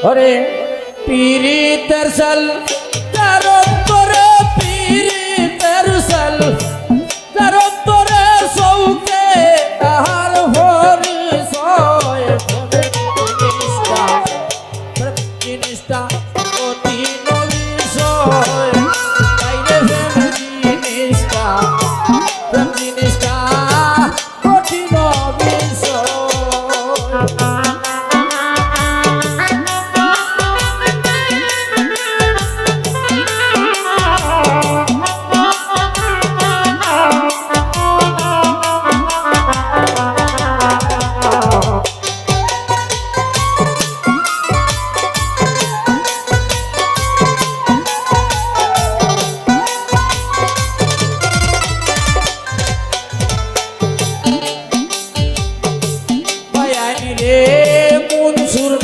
ওরে পীড়িতের সাল তার পরে পীড়িতের সাল তার পরে সৌকে তাহার হরি সয় জিনিসটা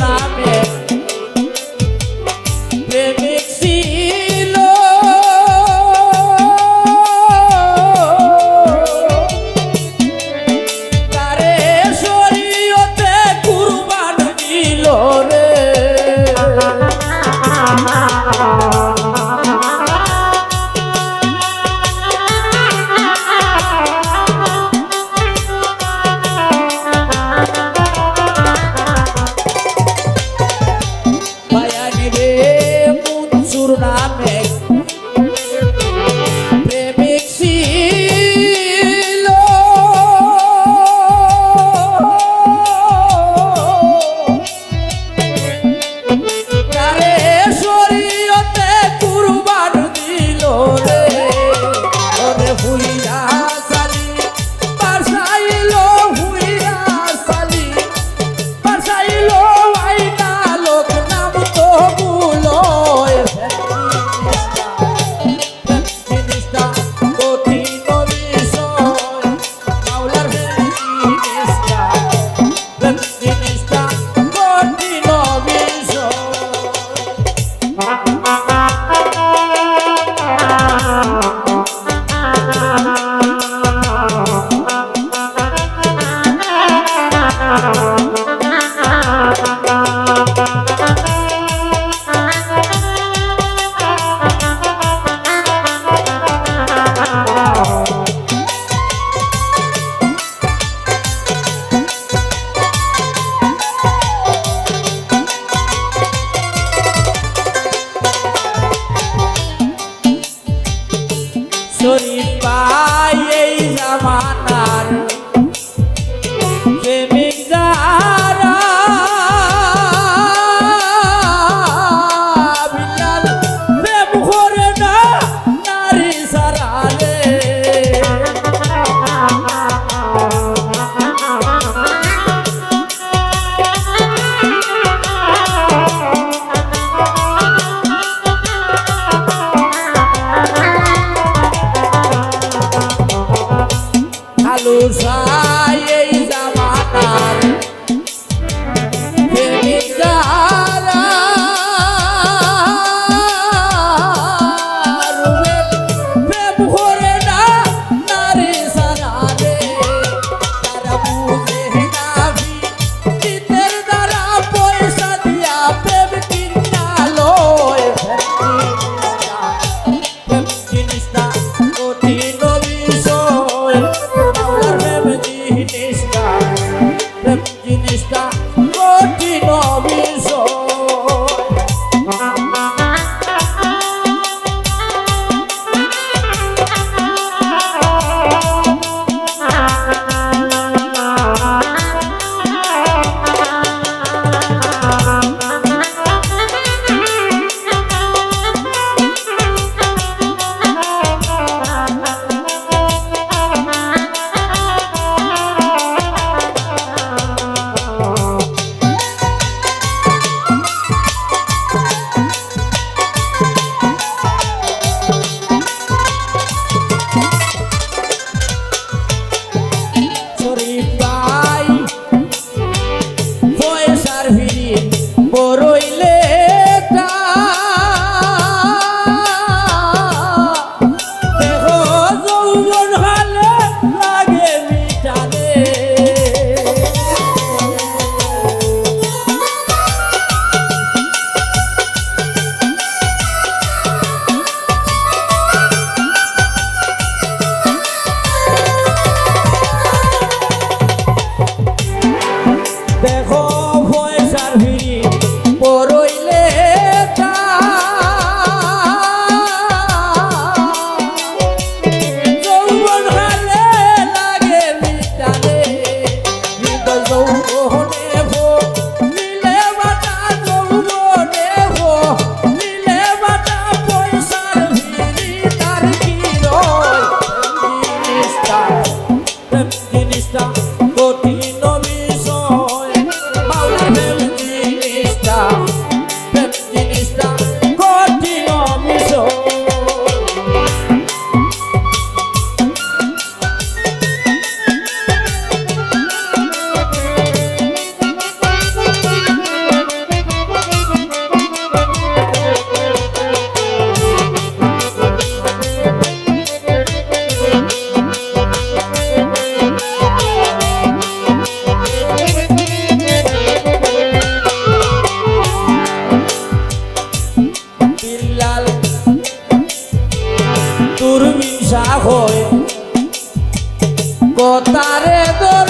આપણે está কঠিন তারে দর